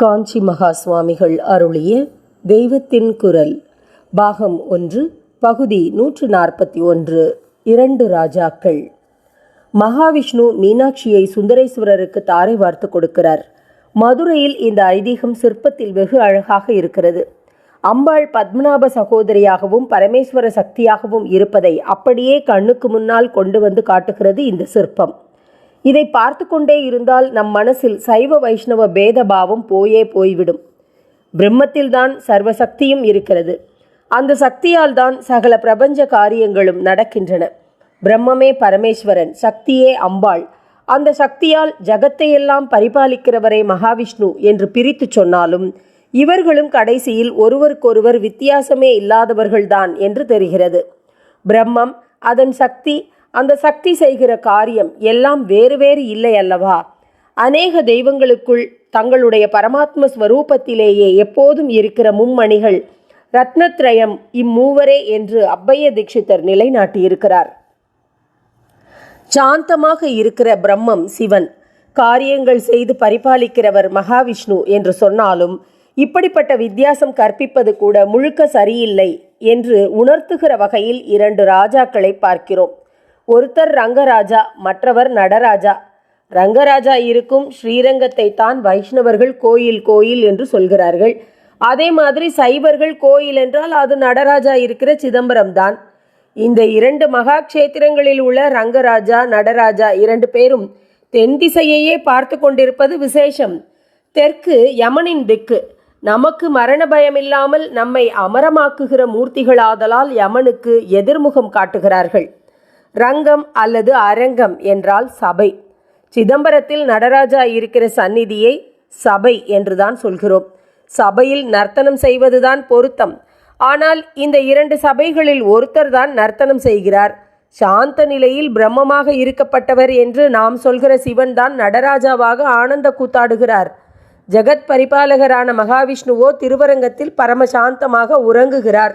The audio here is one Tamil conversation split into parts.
காஞ்சி மகா சுவாமிகள் அருளிய தெய்வத்தின் குரல் பாகம் ஒன்று பகுதி நூற்று நாற்பத்தி ஒன்று இரண்டு ராஜாக்கள். மகாவிஷ்ணு மீனாட்சியை சுந்தரேஸ்வரருக்கு தாரை வார்த்து கொடுக்கிறார். மதுரையில் இந்த ஐதீகம் சிற்பத்தில் வெகு அழகாக இருக்கிறது. அம்பாள் பத்மநாப சகோதரியாகவும் பரமேஸ்வர சக்தியாகவும் இருப்பதை அப்படியே கண்ணுக்கு முன்னால் கொண்டு வந்து காட்டுகிறது இந்த சிற்பம். இதை பார்த்து கொண்டே இருந்தால் நம் மனசில் சைவ வைஷ்ணவ பேதபாவம் போயே போய்விடும். பிரம்மத்தில்தான் சர்வசக்தியும் இருக்கிறது. அந்த சக்தியால் தான் சகல பிரபஞ்ச காரியங்களும் நடக்கின்றன. பிரம்மமே பரமேஸ்வரன் சக்தியே அம்பாள். அந்த சக்தியால் ஜகத்தையெல்லாம் பரிபாலிக்கிறவரே மகாவிஷ்ணு என்று பிரித்து சொன்னாலும் இவர்களும் கடைசியில் ஒருவருக்கொருவர் வித்தியாசமே இல்லாதவர்கள்தான் என்று தெரிகிறது. பிரம்மம் அதன் சக்தி அந்த சக்தி செய்கிற காரியம் எல்லாம் வேறு வேறு இல்லை அல்லவா? அநேக தெய்வங்களுக்குள் தங்களுடைய பரமாத்ம ஸ்வரூபத்திலேயே எப்போதும் இருக்கிற மும்மணிகள் ரத்னத்ரயம் இம்மூவரே என்று அப்பைய தீட்சிதர் நிலைநாட்டியிருக்கிறார். சாந்தமாக இருக்கிற பிரம்மம் சிவன். காரியங்கள் செய்து பரிபாலிக்கிறவர் மகாவிஷ்ணு என்று சொன்னாலும் இப்படிப்பட்ட வித்தியாசம் கற்பிப்பது கூட முழுக்க சரியில்லை என்று உணர்த்துகிற வகையில் இரண்டு ராஜாக்களை பார்க்கிறோம். ஒருத்தர் ரங்கராஜா மற்றவர் நடராஜா. ரங்கராஜா இருக்கும் ஸ்ரீரங்கத்தை தான் வைஷ்ணவர்கள் கோயில் கோயில் என்று சொல்கிறார்கள். அதே மாதிரி சைவர்கள் கோயில் என்றால் அது நடராஜா இருக்கிற சிதம்பரம் தான் இந்த இரண்டு மகா க்ஷேத்திரங்களில் உள்ள ரங்கராஜா நடராஜா இரண்டு பேரும் தென் திசையையே பார்த்து கொண்டிருப்பது விசேஷம். தெற்கு யமனின் திக்கு. நமக்கு மரண பயமில்லாமல் நம்மை அமரமாக்குகிற மூர்த்திகளாதலால் யமனுக்கு எதிர்முகம் காட்டுகிறார்கள். ரங்கம் அல்லது அரங்கம் என்றால் சபை. சிதம்பரத்தில் நடராஜா இருக்கிற சந்நிதியை சபை என்றுதான் சொல்கிறோம். சபையில் நர்த்தனம் செய்வதுதான் பொருத்தம். ஆனால் இந்த இரண்டு சபைகளில் ஒருத்தர் தான் நர்த்தனம் செய்கிறார். சாந்த நிலையில் பிரம்மமாக இருக்கப்பட்டவர் என்று நாம் சொல்கிற சிவன் தான் நடராஜாவாக ஆனந்த கூத்தாடுகிறார். ஜெகத் பரிபாலகரான மகாவிஷ்ணுவோ திருவரங்கத்தில் பரமசாந்தமாக உறங்குகிறார்.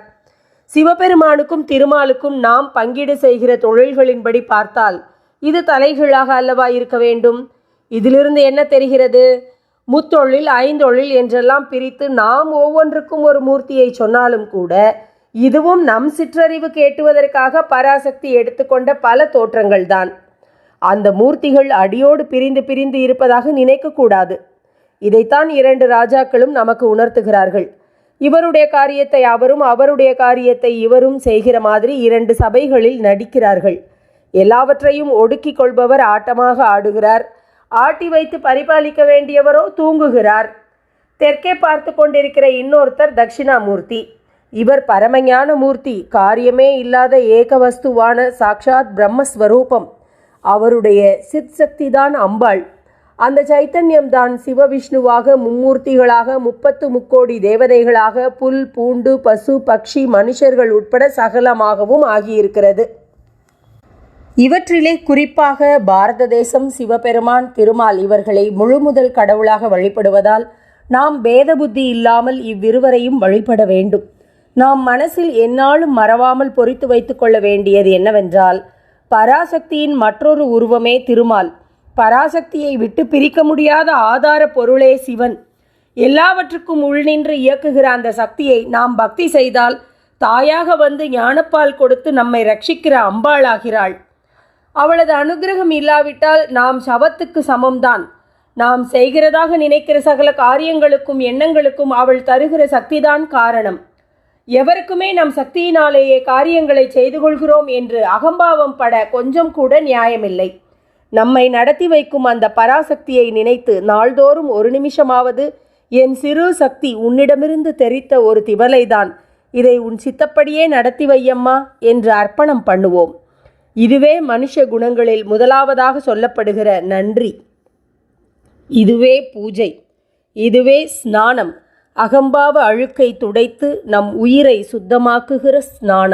சிவபெருமானுக்கும் திருமாலுக்கும் நாம் பங்கீடு செய்கிற தொழில்களின்படி பார்த்தால் இது தலைகீழாக அல்லவா இருக்க வேண்டும்? இதிலிருந்து என்ன தெரிகிறது? முத்தொழில் ஐந்தொழில் என்றெல்லாம் பிரித்து நாம் ஒவ்வொன்றுக்கும் ஒரு மூர்த்தியை சொன்னாலும் கூட இதுவும் நம் சிற்றறிவு கேட்டுவதற்காக பராசக்தி எடுத்துக்கொண்ட பல தோற்றங்கள் தான் அந்த மூர்த்திகள் அடியோடு பிரிந்து பிரிந்து இருப்பதாக நினைக்கக்கூடாது. இதைத்தான் இரண்டு ராஜாக்களும் நமக்கு உணர்த்துகிறார்கள். இவருடைய காரியத்தை அவரும் அவருடைய காரியத்தை இவரும் செய்கிற மாதிரி இரண்டு சபைகளில் நடிக்கிறார்கள். எல்லாவற்றையும் ஒடுக்கிக் கொள்பவர் ஆட்டமாக ஆடுகிறார். ஆட்டி வைத்து பரிபாலிக்க வேண்டியவரோ தூங்குகிறார். தெற்கே பார்த்து கொண்டிருக்கிற இன்னொருத்தர் தட்சிணாமூர்த்தி. இவர் பரமஞான மூர்த்தி காரியமே இல்லாத ஏகவஸ்துவான சாக்ஷாத் பிரம்மஸ்வரூபம். அவருடைய சித் சக்தி தான் அம்பாள். அந்த சைத்தன்யம் தான் சிவவிஷ்ணுவாக மும்மூர்த்திகளாக முப்பத்து முக்கோடி தேவதைகளாக புல் பூண்டு பசு பக்ஷி மனுஷர்கள் உட்பட சகலமாகவும் ஆகியிருக்கிறது. இவற்றிலே குறிப்பாக பாரத தேசம் சிவபெருமான் திருமால் இவர்களை முழுமுதல் கடவுளாக வழிபடுவதால் நாம் பேத புத்தி இல்லாமல் இவ்விருவரையும் வழிபட வேண்டும். நாம் மனசில் எந்நாளும் மறவாமல் பொறித்து வைத்துக்கொள்ள வேண்டியது என்னவென்றால் பராசக்தியின் மற்றொரு உருவமே திருமால். பராசக்தியை விட்டு பிரிக்க முடியாத ஆதார பொருளே சிவன். எல்லாவற்றுக்கும் உள்நின்று இயக்குகிற அந்த சக்தியை நாம் பக்தி செய்தால் தாயாக வந்து ஞானப்பால் கொடுத்து நம்மை ரட்சிக்கிற அம்பாளாகிறாள். அவளது அனுகிரகம் இல்லாவிட்டால் நாம் சவத்துக்கு சமம்தான். நாம் செய்கிறதாக நினைக்கிற சகல காரியங்களுக்கும் எண்ணங்களுக்கும் அவள் தருகிற சக்திதான் காரணம். எவருக்குமே நம் சக்தியினாலேயே காரியங்களை செய்து கொள்கிறோம் என்று அகம்பாவம் பட கொஞ்சம் கூட நியாயமில்லை. நம்மை நடத்தி வைக்கும் அந்த பராசக்தியை நினைத்து நாள்தோறும் ஒரு நிமிஷமாவது என் சிறு சக்தி உன்னிடமிருந்து தெரித்த ஒரு திவலைதான். இதை உன் சித்தப்படியே நடத்தி வையம்மா என்று அர்ப்பணம் பண்ணுவோம். இதுவே மனுஷ குணங்களில் முதலாவதாக சொல்லப்படுகிற நன்றி. இதுவே பூஜை. இதுவே ஸ்நானம். அகம்பாவ அழுக்கை துடைத்து நம் உயிரை சுத்தமாக்குகிற ஸ்நானம்.